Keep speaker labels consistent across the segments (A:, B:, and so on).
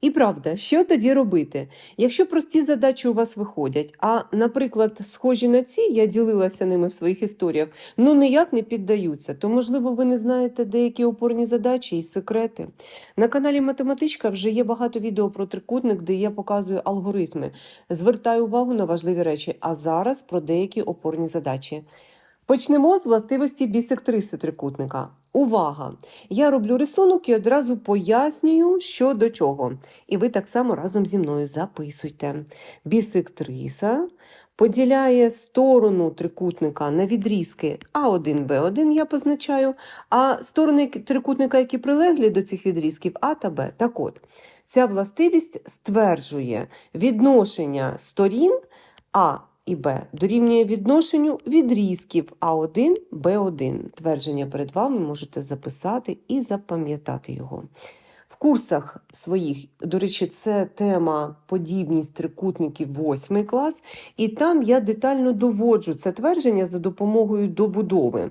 A: І правда, що тоді робити? Якщо прості задачі у вас виходять, а, наприклад, схожі на ці, я ділилася ними в своїх історіях, ну ніяк не піддаються, то, можливо, ви не знаєте деякі опорні задачі і секрети. На каналі Математичка вже є багато відео про трикутник, де я показую алгоритми. Звертаю увагу на важливі речі, а зараз про деякі опорні задачі. Почнемо з властивості бісектриси трикутника. Увага! Я роблю рисунок і одразу пояснюю, що до чого. І ви так само разом зі мною записуйте. Бісектриса поділяє сторону трикутника на відрізки А1, Б1 я позначаю, а сторони трикутника, які прилеглі до цих відрізків А та Б. Так от, ця властивість стверджує відношення сторін А і Б дорівнює відношенню відрізків А1, Б1. Твердження перед вами можете записати і запам'ятати його. В курсах своїх, до речі, це тема подібність трикутників 8 клас, і там я детально доводжу це твердження за допомогою добудови.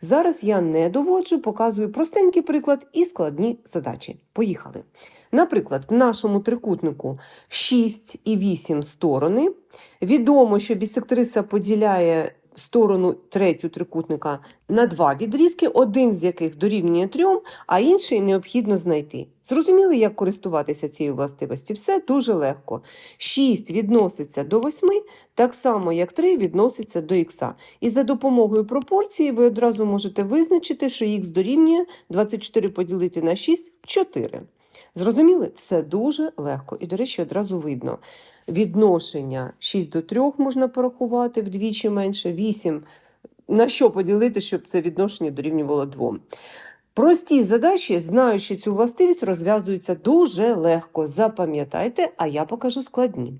A: Зараз я не доводжу, показую простенький приклад і складні задачі. Поїхали. Наприклад, в нашому трикутнику 6 і 8 сторони. Відомо, що бісектриса поділяє сторону третю трикутника на два відрізки, один з яких дорівнює трьом, а інший необхідно знайти. Зрозуміли, як користуватися цією властивістю? Все дуже легко. 6 відноситься до 8, так само, як 3 відноситься до х. І за допомогою пропорції ви одразу можете визначити, що х дорівнює 24 поділити на 6 4. Зрозуміли? Все дуже легко. І, до речі, одразу видно. Відношення 6 до 3 можна порахувати вдвічі менше, 8. На що поділити, щоб це відношення дорівнювало 2. Прості задачі, знаючи цю властивість, розв'язуються дуже легко. Запам'ятайте, а я покажу складні.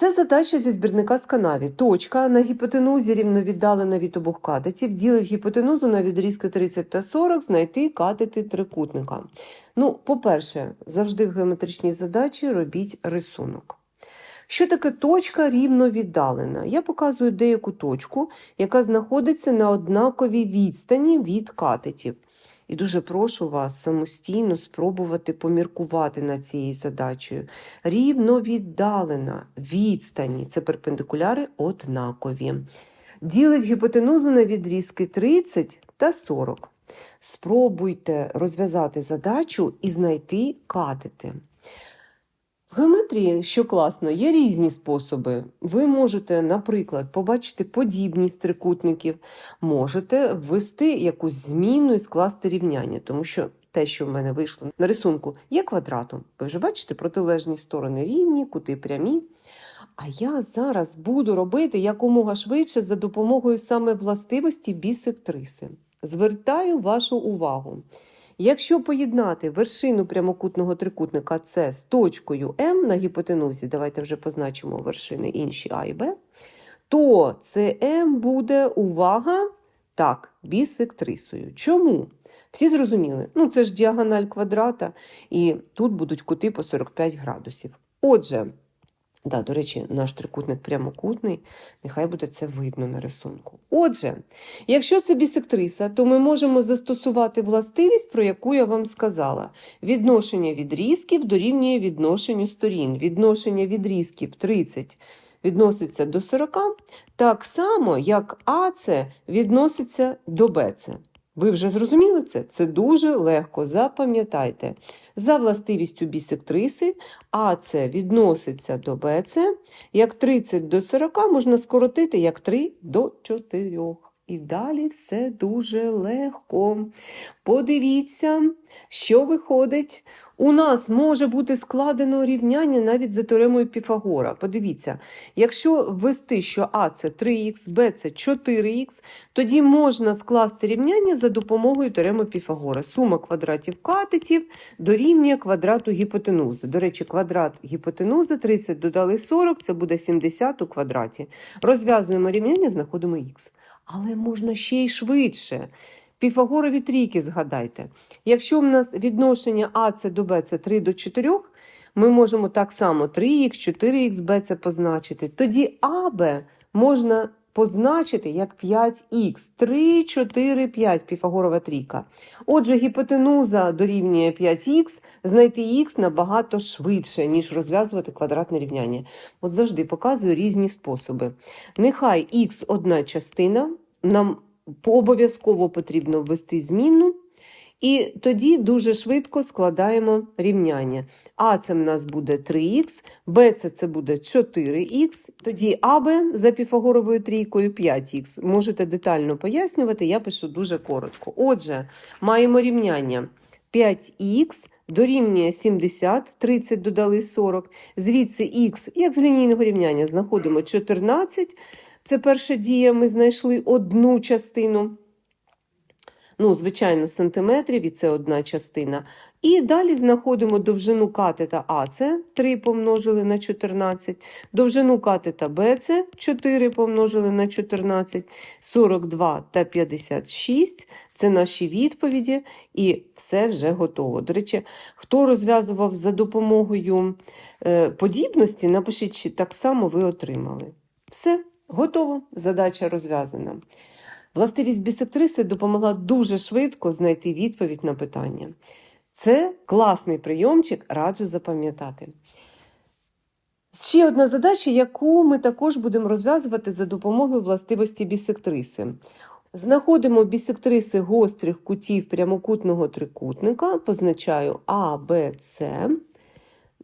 A: Це задача зі збірника з канаві. Точка на гіпотенузі рівновіддалена від обох катетів, ділить гіпотенузу на відрізки 30 та 40, знайти катети трикутника. Ну, по-перше, завжди в геометричній задачі робіть рисунок. Що таке точка рівновіддалена? Я показую деяку точку, яка знаходиться на однаковій відстані від катетів. І дуже прошу вас самостійно спробувати поміркувати над цією задачею. Рівно віддалена відстані це перпендикуляри однакові. Ділить гіпотенузу на відрізки 30 та 40. Спробуйте розв'язати задачу і знайти катети. В геометрії, що класно, є різні способи. Ви можете, наприклад, побачити подібність трикутників, можете ввести якусь зміну і скласти рівняння, тому що те, що в мене вийшло на рисунку, є квадратом. Ви вже бачите протилежні сторони рівні, кути прямі. А я зараз буду робити якомога швидше за допомогою саме властивості бісектриси. Звертаю вашу увагу. Якщо поєднати вершину прямокутного трикутника С з точкою М на гіпотенузі, давайте вже позначимо вершини інші А і Б, то СМ буде увага, так, бісектрисою. Чому? Всі зрозуміли? Ну, це ж діагональ квадрата, і тут будуть кути по 45 градусів. Отже, Да, до речі, наш трикутник прямокутний, нехай буде це видно на рисунку. Отже, якщо це бісектриса, то ми можемо застосувати властивість, про яку я вам сказала. Відношення відрізків дорівнює відношенню сторін. Відношення відрізків 30 відноситься до 40, так само, як АЦ відноситься до БЦ. Ви вже зрозуміли це? Це дуже легко. Запам'ятайте. За властивістю бісектриси АЦ відноситься до БЦ, як 30 до 40 можна скоротити як 3 до 4. І далі все дуже легко. Подивіться, що виходить. У нас може бути складено рівняння навіть за теоремою Піфагора. Подивіться, якщо ввести, що А це 3х, Б це 4х, тоді можна скласти рівняння за допомогою теореми Піфагора. Сума квадратів катетів дорівнює квадрату гіпотенузи. До речі, квадрат гіпотенузи 30 додали 40, це буде 70 у квадраті. Розв'язуємо рівняння, знаходимо х. Але можна ще й швидше. Піфагорові трійки згадайте. Якщо в нас відношення АЦ до БЦ 3 до 4, ми можемо так само 3х, 4х, БЦ позначити. Тоді АБ можна позначити як 5х. 3, 4, 5 Піфагорова трійка. Отже, гіпотенуза дорівнює 5х, знайти х набагато швидше, ніж розв'язувати квадратне рівняння. От завжди показую різні способи. Нехай х одна частина, нам обов'язково потрібно ввести змінну. І тоді дуже швидко складаємо рівняння. А це в нас буде 3х, Б це, це буде 4х, тоді АБ за піфагоровою трійкою 5х. Можете детально пояснювати, я пишу дуже коротко. Отже, маємо рівняння. 5х дорівнює 70, 30 додали 40. Звідси х, як з лінійного рівняння, знаходимо 14. Це перша дія, ми знайшли одну частину ну, звичайно, сантиметрів, і це одна частина. І далі знаходимо довжину катета АЦ 3 помножили на 14, довжину катета БЦ 4 помножили на 14, 42 та 56 це наші відповіді, і все вже готово. До речі, хто розв'язував за допомогою е, подібності, напишіть, чи так само ви отримали. Все, готово, задача розв'язана. Властивість бісектриси допомогла дуже швидко знайти відповідь на питання. Це класний прийомчик, раджу запам'ятати. Ще одна задача, яку ми також будемо розв'язувати за допомогою властивості бісектриси. Знаходимо бісектриси гострих кутів прямокутного трикутника, позначаю А, Б, С.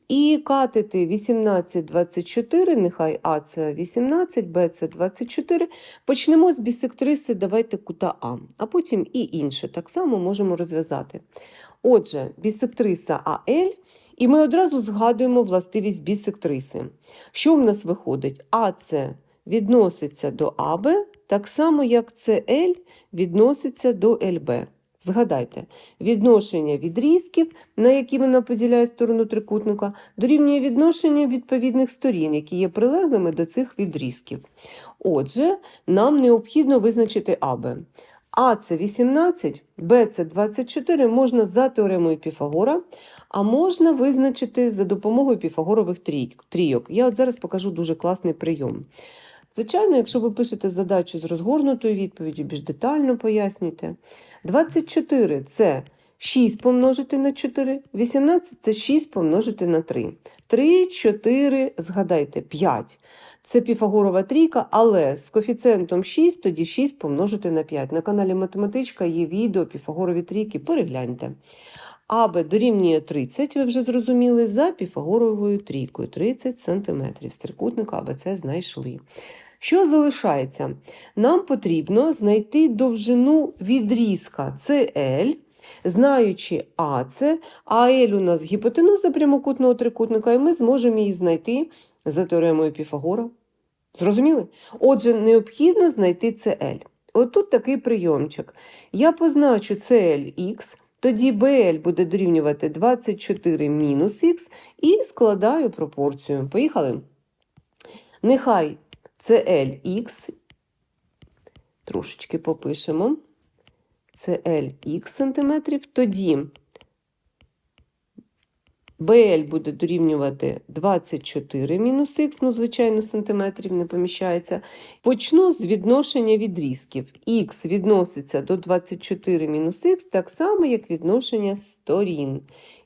A: І катети 18, 24, нехай А це 18, Б це 24. Почнемо з бісектриси, давайте кута А, а потім і інше так само можемо розв'язати. Отже, бісектриса АЛ, і ми одразу згадуємо властивість бісектриси. Що в нас виходить? АЦ відноситься до АБ, так само, як СЛ відноситься до ЛБ. Згадайте, відношення відрізків, на які вона поділяє сторону трикутника, дорівнює відношення відповідних сторін, які є прилеглими до цих відрізків. Отже, нам необхідно визначити АБ. А це 18, Б це 24 можна за теоремою Піфагора, а можна визначити за допомогою піфагорових трійок. Я от зараз покажу дуже класний прийом. Звичайно, якщо ви пишете задачу з розгорнутою відповіддю, більш детально пояснюйте. 24 це 6 помножити на 4, 18 це 6 помножити на 3. 3, 4, згадайте, 5. Це піфагорова трійка, але з коефіцієнтом 6, тоді 6 помножити на 5. На каналі Математичка є відео піфагорові трійки, перегляньте. АБ дорівнює 30, ви вже зрозуміли, за піфагоровою трійкою 30 см. З трикутника АБЦ знайшли. Що залишається? Нам потрібно знайти довжину відрізка CL, знаючи АЦ, АЛ у нас гіпотенуза прямокутного трикутника, і ми зможемо її знайти за теоремою Піфагора. Зрозуміли? Отже, необхідно знайти CL. Отут такий прийомчик. Я позначу CLX, тоді BL буде дорівнювати 24 мінус х і складаю пропорцію. Поїхали? Нехай CLX, трошечки попишемо. CLX сантиметрів. Тоді BL буде дорівнювати 24 мінус х, ну, звичайно, сантиметрів не поміщається. Почну з відношення відрізків. Х відноситься до 24 мінус х, так само, як відношення сторін.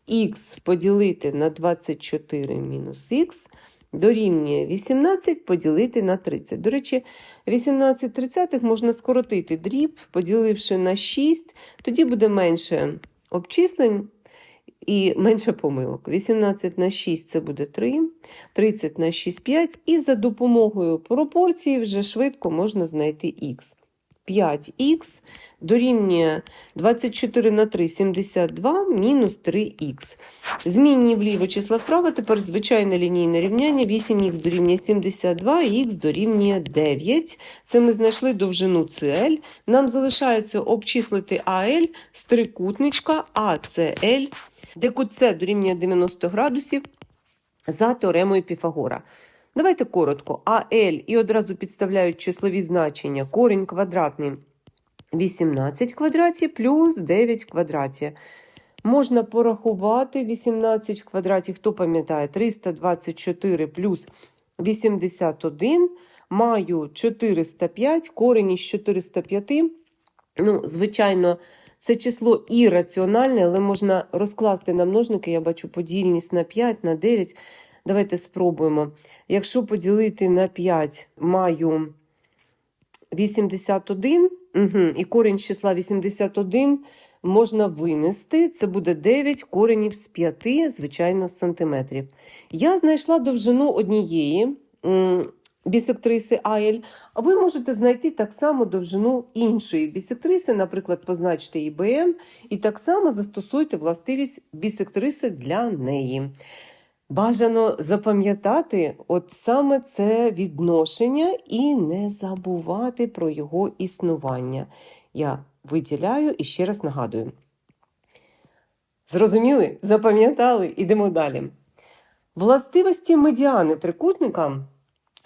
A: Х поділити на 24 мінус х дорівнює 18 поділити на 30. До речі, 18 тридцятих можна скоротити дріб, поділивши на 6, тоді буде менше обчислень і менше помилок. 18 на 6 це буде 3, 30 на 6 5, і за допомогою пропорції вже швидко можна знайти х. 5х дорівнює 24 на 3 72 мінус 3х. Змінні вліво числа вправо, тепер звичайне лінійне рівняння. 8х дорівнює 72, х дорівнює 9. Це ми знайшли довжину CL. Нам залишається обчислити АЛ з трикутничка АЦЛ, де кут С дорівнює 90 градусів за теоремою Піфагора. Давайте коротко. АЛ і одразу підставляють числові значення. Корінь квадратний 18 квадратів плюс 9 квадратів. Можна порахувати 18 в квадраті, хто пам'ятає, 324 плюс 81. маю 405, корінь із 405. Ну, звичайно, це число ірраціональне, але можна розкласти на множники. Я бачу подільність на 5, на 9. Давайте спробуємо. Якщо поділити на 5, маю 81, угу, і корінь числа 81 можна винести. Це буде 9 коренів з 5, звичайно, сантиметрів. Я знайшла довжину однієї бісектриси Айль, а ви можете знайти так само довжину іншої бісектриси, наприклад, позначте її БМ, і так само застосуйте властивість бісектриси для неї. Бажано запам'ятати от саме це відношення і не забувати про його існування. Я виділяю і ще раз нагадую. Зрозуміли? Запам'ятали? Ідемо далі. Властивості медіани трикутника,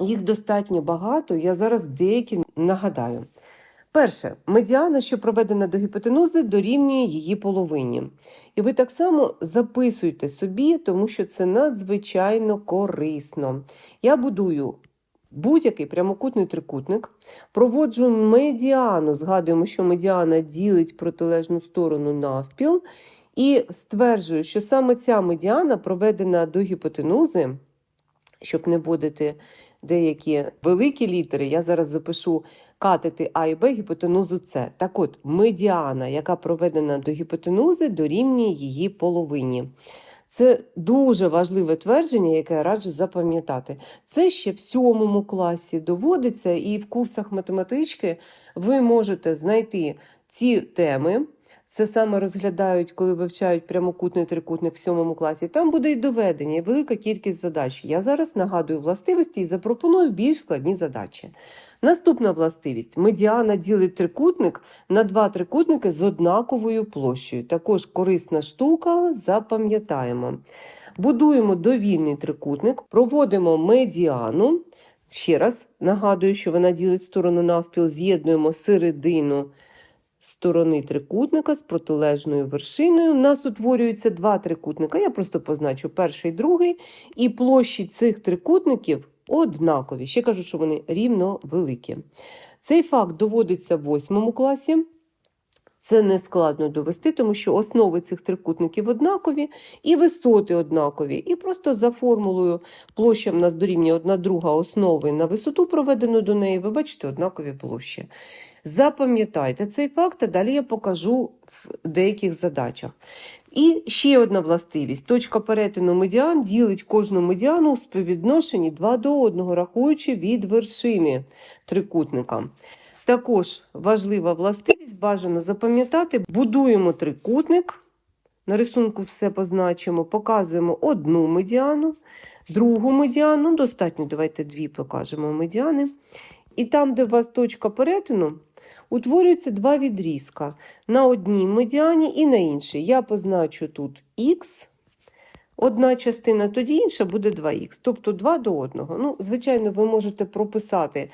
A: їх достатньо багато, я зараз деякі нагадаю. Перше, медіана, що проведена до гіпотенузи, дорівнює її половині. І ви так само записуйте собі, тому що це надзвичайно корисно. Я будую будь-який прямокутний трикутник, проводжу медіану, згадуємо, що медіана ділить протилежну сторону навпіл, і стверджую, що саме ця медіана проведена до гіпотенузи, щоб не вводити деякі великі літери, я зараз запишу катети А і Б гіпотенузу С. Так от, медіана, яка проведена до гіпотенузи, дорівнює її половині. Це дуже важливе твердження, яке я раджу запам'ятати. Це ще в сьомому класі доводиться, і в курсах математички ви можете знайти ці теми. Це саме розглядають, коли вивчають прямокутний трикутник в сьомому класі. Там буде і доведення, і велика кількість задач. Я зараз нагадую властивості і запропоную більш складні задачі. Наступна властивість: медіана ділить трикутник на два трикутники з однаковою площею. Також корисна штука, запам'ятаємо. Будуємо довільний трикутник, проводимо медіану. Ще раз нагадую, що вона ділить сторону навпіл, з'єднуємо середину сторони трикутника з протилежною вершиною. У нас утворюються два трикутника. Я просто позначу перший і другий, і площі цих трикутників однакові. Ще кажу, що вони рівно великі. Цей факт доводиться в восьмому класі. Це не складно довести, тому що основи цих трикутників однакові і висоти однакові. І просто за формулою площа в нас дорівнює одна друга основи на висоту, проведену до неї, ви бачите однакові площі. Запам'ятайте цей факт, а далі я покажу в деяких задачах. І ще одна властивість: точка перетину медіан ділить кожну медіану у співвідношенні 2 до 1, рахуючи від вершини трикутника. Також важлива властивість, бажано запам'ятати, будуємо трикутник. На рисунку все позначимо, показуємо одну медіану, другу медіану, достатньо, давайте дві покажемо медіани. І там, де у вас точка перетину, утворюються два відрізка на одній медіані і на іншій. Я позначу тут х, одна частина, тоді інша буде 2х, тобто 2 до 1. Ну, Звичайно, ви можете прописати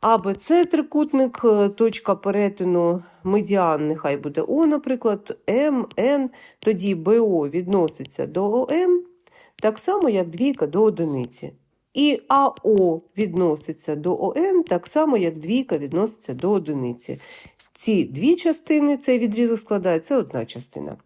A: АБЦ трикутник, е, точка перетину медіан, нехай буде О, наприклад, М, Н, тоді БО відноситься до ОМ, так само, як двійка до одиниці. І АО відноситься до ОН, так само, як двійка відноситься до одиниці. Ці дві частини, цей відрізок складає, це одна частина.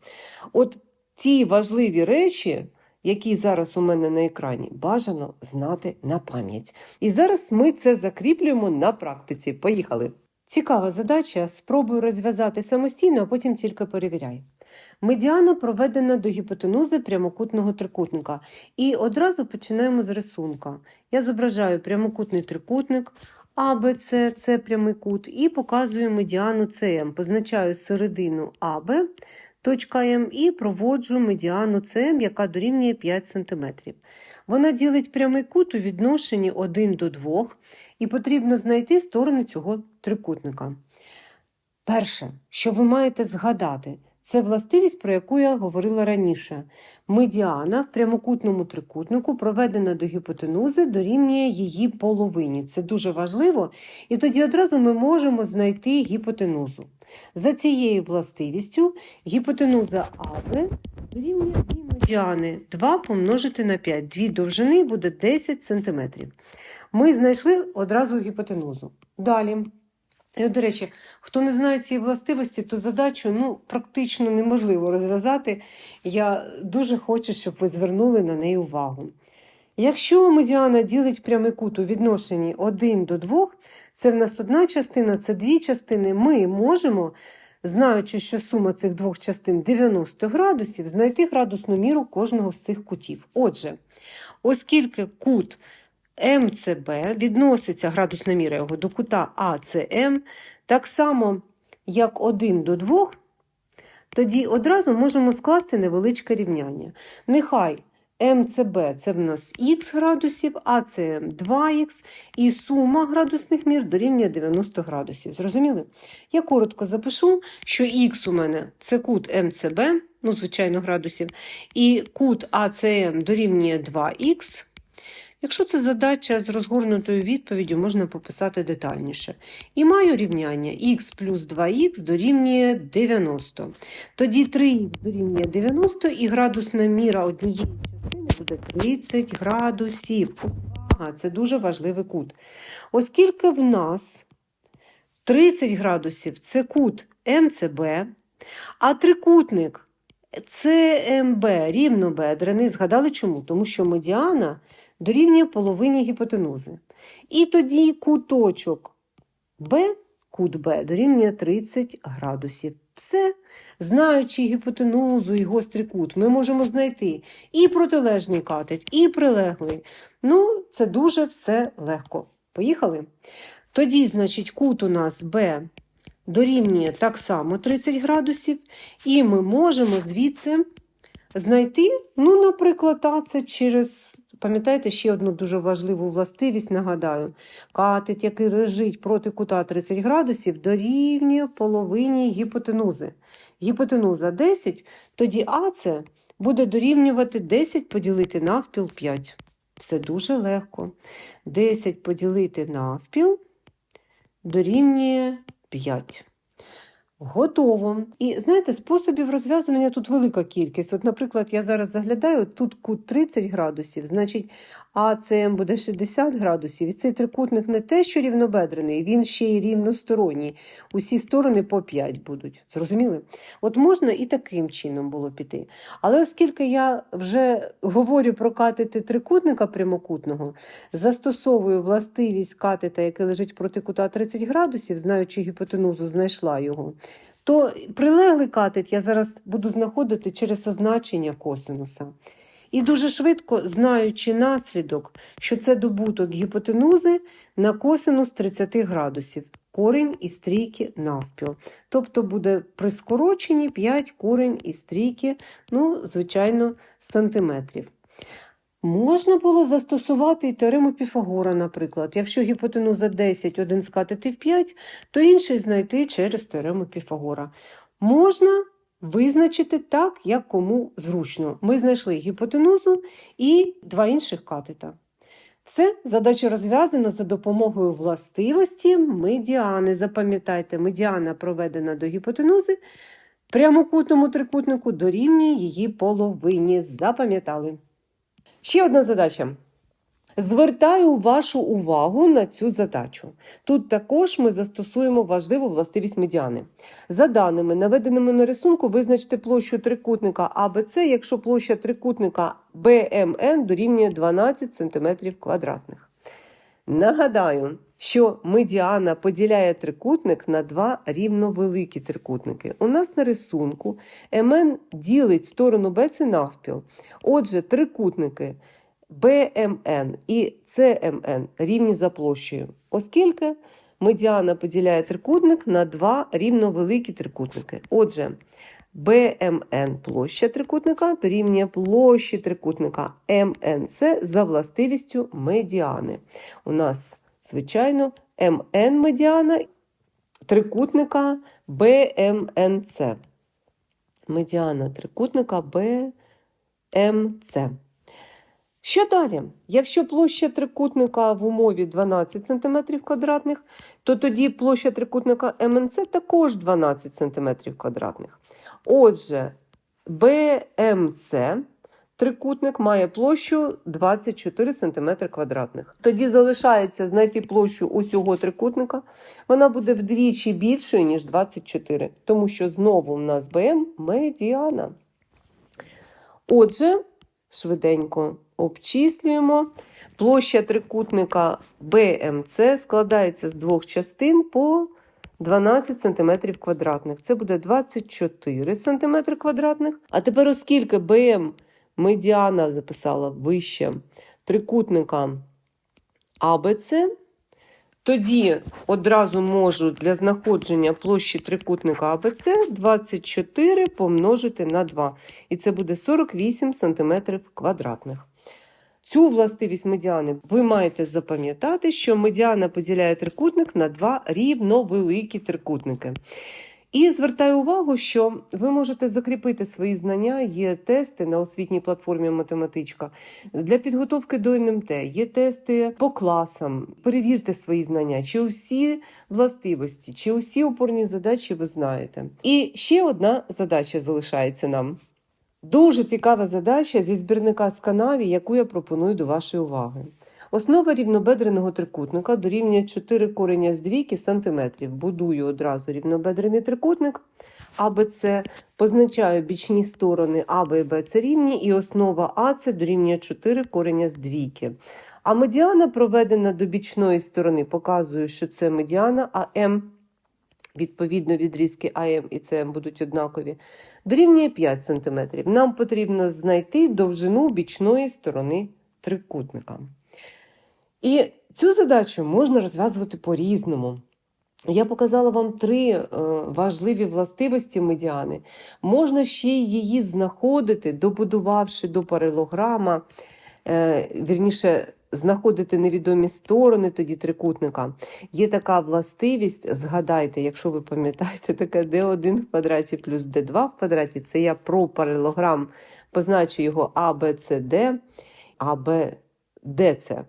A: От ті важливі речі, які зараз у мене на екрані, бажано знати на пам'ять. І зараз ми це закріплюємо на практиці. Поїхали! Цікава задача. Спробую розв'язати самостійно, а потім тільки перевіряй. Медіана проведена до гіпотенузи прямокутного трикутника. І одразу починаємо з рисунка. Я зображаю прямокутний трикутник, АБ, С, це прямий кут, і показую медіану СМ. Позначаю середину АБ, точка М, і проводжу медіану СМ, яка дорівнює 5 см. Вона ділить прямий кут у відношенні 1 до 2, і потрібно знайти сторони цього трикутника. Перше, що ви маєте згадати, це властивість, про яку я говорила раніше. Медіана в прямокутному трикутнику, проведена до гіпотенузи, дорівнює її половині. Це дуже важливо, і тоді одразу ми можемо знайти гіпотенузу. За цією властивістю гіпотенуза АБ дорівнює 2 медіани 2 помножити на 5. Дві довжини буде 10 см. Ми знайшли одразу гіпотенузу. Далі. І, от, до речі, хто не знає цієї властивості, то задачу ну, практично неможливо розв'язати. Я дуже хочу, щоб ви звернули на неї увагу. Якщо медіана ділить прямий кут у відношенні 1 до 2, це в нас одна частина, це дві частини, ми можемо, знаючи, що сума цих двох частин 90 градусів, знайти градусну міру кожного з цих кутів. Отже, оскільки кут МЦБ відноситься градусна міра його до кута АЦМ, так само, як 1 до 2, тоді одразу можемо скласти невеличке рівняння. Нехай МЦБ це в нас х градусів, АЦМ 2х, і сума градусних мір дорівнює 90 градусів. Зрозуміли? Я коротко запишу, що х у мене це кут МЦБ, ну, звичайно, градусів, і кут АЦМ дорівнює 2х. Якщо це задача з розгорнутою відповіддю, можна пописати детальніше. І маю рівняння х плюс 2х дорівнює 90. Тоді 3х дорівнює 90 і градусна міра однієї частини буде 30 градусів. Увага, це дуже важливий кут. Оскільки в нас 30 градусів це кут МЦБ, а трикутник ЦМБ рівнобедрений. Згадали чому? Тому що медіана дорівнює половині гіпотенузи. І тоді куточок Б, кут Б дорівнює 30 градусів. Все, знаючи гіпотенузу і гострий кут, ми можемо знайти і протилежний катет, і прилеглий. Ну, це дуже все легко. Поїхали? Тоді, значить, кут у нас Б дорівнює так само 30 градусів, і ми можемо звідси знайти, ну, наприклад, це через, пам'ятаєте, ще одну дуже важливу властивість, нагадаю, катет, який лежить проти кута 30 градусів, дорівнює половині гіпотенузи. Гіпотенуза 10, тоді АЦ буде дорівнювати 10 поділити навпіл 5. Це дуже легко. 10 поділити навпіл дорівнює 5. Готово. І знаєте, способів розв'язування тут велика кількість. От, наприклад, я зараз заглядаю, тут кут 30 градусів, значить АЦМ буде 60 градусів. І цей трикутник не те, що рівнобедрений, він ще й рівносторонній. Усі сторони по 5 будуть. Зрозуміли? От можна і таким чином було піти. Але оскільки я вже говорю про катети трикутника прямокутного, застосовую властивість катета, який лежить проти кута 30 градусів, знаючи гіпотенузу, знайшла його то прилеглий катет я зараз буду знаходити через означення косинуса. І дуже швидко, знаючи наслідок, що це добуток гіпотенузи на косинус 30 градусів, корінь і стрійки навпіл. Тобто буде при скороченні 5 корінь і стрійки, ну, звичайно, сантиметрів. Можна було застосувати і теорему Піфагора, наприклад. Якщо гіпотенуза 10, один скатити в 5, то інший знайти через теорему Піфагора. Можна визначити так, як кому зручно. Ми знайшли гіпотенузу і два інших катета. Все, задача розв'язана за допомогою властивості медіани. Запам'ятайте, медіана проведена до гіпотенузи, прямокутному трикутнику дорівнює її половині. Запам'ятали. Ще одна задача. Звертаю вашу увагу на цю задачу. Тут також ми застосуємо важливу властивість медіани. За даними, наведеними на рисунку, визначте площу трикутника АБЦ, якщо площа трикутника БМН дорівнює 12 см квадратних. Нагадаю, що медіана поділяє трикутник на два рівновеликі трикутники. У нас на рисунку МН ділить сторону БЦ навпіл. Отже, трикутники БМН і ЦМН рівні за площею, оскільки медіана поділяє трикутник на два рівновеликі трикутники. Отже, БМН площа трикутника дорівнює площі трикутника МНЦ за властивістю медіани. У нас, звичайно, МН медіана трикутника БМНЦ. Медіана трикутника БМЦ. Що далі? Якщо площа трикутника в умові 12 см квадратних, то тоді площа трикутника МНЦ також 12 см квадратних. Отже, БМЦ трикутник має площу 24 см квадратних. Тоді залишається знайти площу усього трикутника. Вона буде вдвічі більшою, ніж 24, тому що знову в нас БМ медіана. Отже, швиденько обчислюємо. Площа трикутника BMC складається з двох частин по 12 см квадратних. Це буде 24 см квадратних. А тепер, оскільки БМ медіана записала вище трикутника АБЦ, тоді одразу можу для знаходження площі трикутника АБЦ 24 помножити на 2. І це буде 48 см квадратних. Цю властивість медіани ви маєте запам'ятати, що медіана поділяє трикутник на два рівновеликі трикутники. І звертаю увагу, що ви можете закріпити свої знання. Є тести на освітній платформі Математичка для підготовки до НМТ, є тести по класам. Перевірте свої знання, чи усі властивості, чи усі опорні задачі ви знаєте. І ще одна задача залишається нам. Дуже цікава задача зі збірника з канаві, яку я пропоную до вашої уваги. Основа рівнобедреного трикутника дорівнює 4 корення з двійки сантиметрів. Будую одразу рівнобедрений трикутник АБЦ, позначаю бічні сторони АБ і Б це рівні, і основа АЦ дорівнює 4 корення з двійки. А медіана проведена до бічної сторони, показую, що це медіана, а М Відповідно, відрізки АМ і СМ будуть однакові, дорівнює 5 см. Нам потрібно знайти довжину бічної сторони трикутника. І цю задачу можна розв'язувати по-різному. Я показала вам три е, важливі властивості медіани. Можна ще її знаходити, добудувавши до паралограма, е, вірніше, знаходити невідомі сторони тоді трикутника. Є така властивість, згадайте, якщо ви пам'ятаєте, таке d1 в квадраті плюс d2 в квадраті, це я про паралограм позначу його А, Б, С, Д, А, Б, Д, С.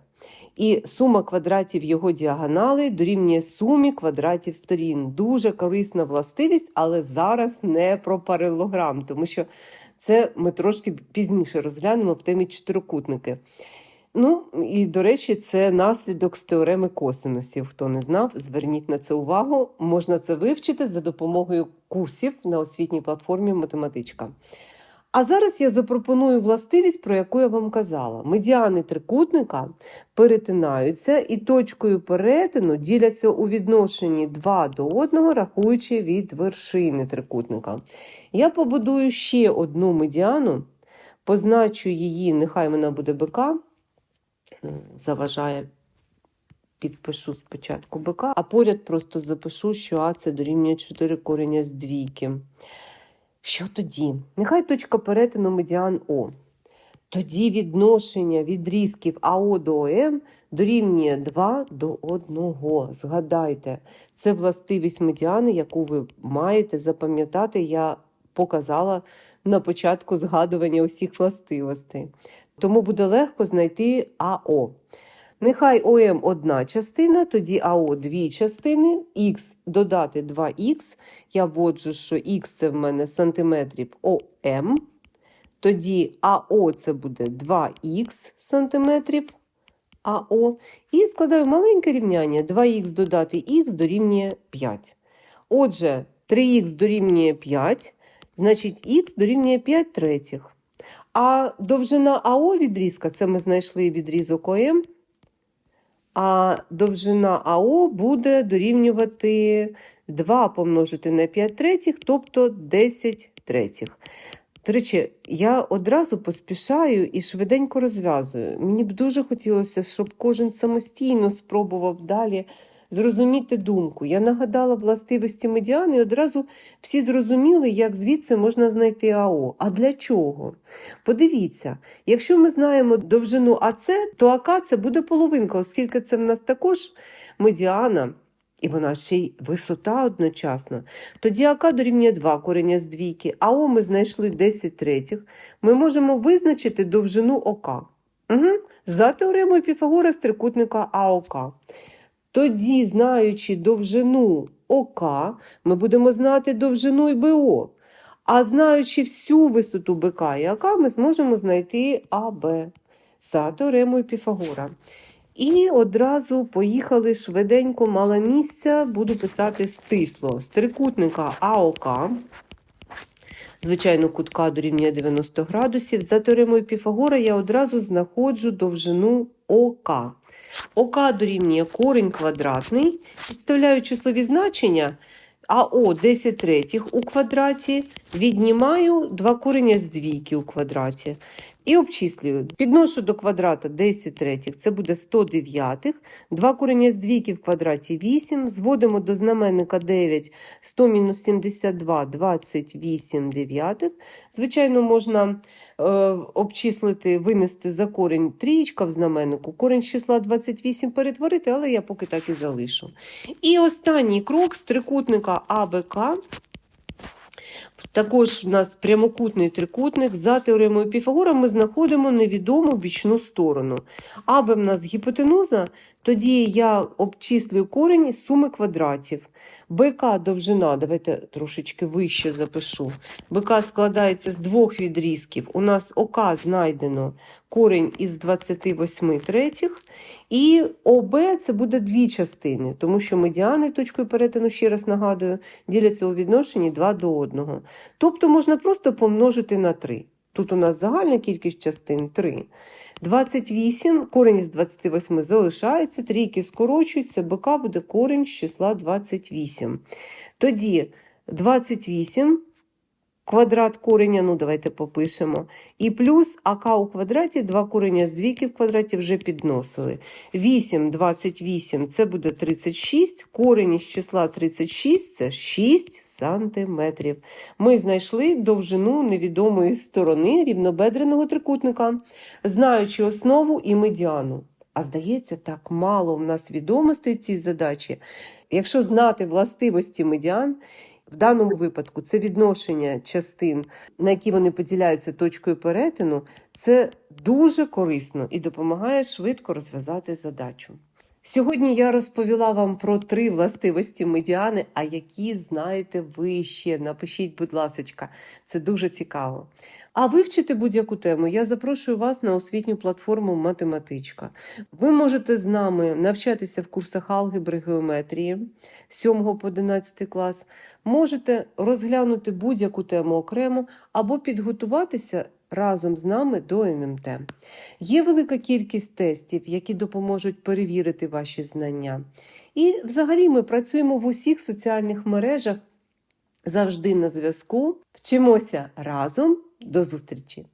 A: І сума квадратів його діагонали дорівнює сумі квадратів сторін. Дуже корисна властивість, але зараз не про паралограм, тому що це ми трошки пізніше розглянемо в темі чотирикутники. Ну, і, до речі, це наслідок з теореми косинусів. Хто не знав, зверніть на це увагу. Можна це вивчити за допомогою курсів на освітній платформі Математичка. А зараз я запропоную властивість, про яку я вам казала. Медіани трикутника перетинаються і точкою перетину діляться у відношенні 2 до 1, рахуючи від вершини трикутника. Я побудую ще одну медіану, позначу її, нехай вона буде БК, заважає. Підпишу спочатку БК, а поряд просто запишу, що А це дорівнює 4 корення з двійки. Що тоді? Нехай точка перетину медіан О. Тоді відношення відрізків АО до ОМ дорівнює 2 до 1. Згадайте, це властивість медіани, яку ви маєте запам'ятати, я показала на початку згадування усіх властивостей. Тому буде легко знайти АО. Нехай ОМ одна частина, тоді АО дві частини, Х додати 2х. Я вводжу, що Х це в мене сантиметрів ОМ. Тоді АО це буде 2х сантиметрів АО. І складаю маленьке рівняння. 2х додати х дорівнює 5. Отже, 3х дорівнює 5, значить х дорівнює 5 третіх. А довжина АО відрізка це ми знайшли відрізок ОМ. А довжина АО буде дорівнювати 2 помножити на 5 третіх, тобто 10 третіх. До речі, я одразу поспішаю і швиденько розв'язую. Мені б дуже хотілося, щоб кожен самостійно спробував далі зрозуміти думку. Я нагадала властивості медіани і одразу всі зрозуміли, як звідси можна знайти АО. А для чого? Подивіться, якщо ми знаємо довжину АЦ, то АК це буде половинка, оскільки це в нас також медіана. І вона ще й висота одночасно. Тоді АК дорівнює 2 корення з двійки, а О ми знайшли 10 третіх. Ми можемо визначити довжину ОК. Угу. За теоремою Піфагора з трикутника АОК. Тоді, знаючи довжину ОК, ми будемо знати довжину і БО. А знаючи всю висоту БК і АК, ми зможемо знайти АБ за теоремою Піфагора. І одразу поїхали швиденько, мало місця, буду писати стисло. З трикутника АОК, звичайно, кутка дорівнює 90 градусів. За теоремою Піфагора я одразу знаходжу довжину ОК. ОК дорівнює корінь квадратний, підставляю числові значення, АО 10 третіх у квадраті, віднімаю два корення з двійки у квадраті. І обчислюю. Підношу до квадрата 10 третіх, це буде 100 дев'ятих. 2 корення з двійки в квадраті 8. Зводимо до знаменника 9, 100 мінус 72, 28 дев'ятих. Звичайно, можна е, обчислити, винести за корінь трієчка в знаменнику, корінь числа 28 перетворити, але я поки так і залишу. І останній крок з трикутника АБК. Також у нас прямокутний трикутник. За теоремою Піфагора ми знаходимо невідому бічну сторону. Аби в нас гіпотенуза, тоді я обчислюю корінь із суми квадратів. БК довжина, давайте трошечки вище запишу. БК складається з двох відрізків. У нас ОК знайдено корінь із 28 третіх. І ОБ це буде дві частини, тому що медіани точкою перетину, ще раз нагадую, діляться у відношенні 2 до 1. Тобто можна просто помножити на 3. Тут у нас загальна кількість частин 3. 28, корінь з 28 залишається, трійки скорочуються, БК буде корінь з числа 28. Тоді 28 квадрат кореня, ну давайте попишемо. І плюс АК у квадраті, 2 кореня з двійки в квадраті вже підносили. 8, 28 це буде 36, корінь із числа 36 це 6 сантиметрів. Ми знайшли довжину невідомої сторони рівнобедреного трикутника, знаючи основу і медіану. А здається, так мало в нас відомостей в цій задачі. Якщо знати властивості медіан, в даному випадку це відношення частин, на які вони поділяються точкою перетину, це дуже корисно і допомагає швидко розв'язати задачу. Сьогодні я розповіла вам про три властивості медіани, а які знаєте ви ще. Напишіть, будь ласка, це дуже цікаво. А вивчити будь-яку тему я запрошую вас на освітню платформу Математичка. Ви можете з нами навчатися в курсах алгебри геометрії 7 по 11 клас. Можете розглянути будь-яку тему окремо або підготуватися разом з нами до НМТ. Є велика кількість тестів, які допоможуть перевірити ваші знання. І взагалі ми працюємо в усіх соціальних мережах завжди на зв'язку. Вчимося разом. До зустрічі!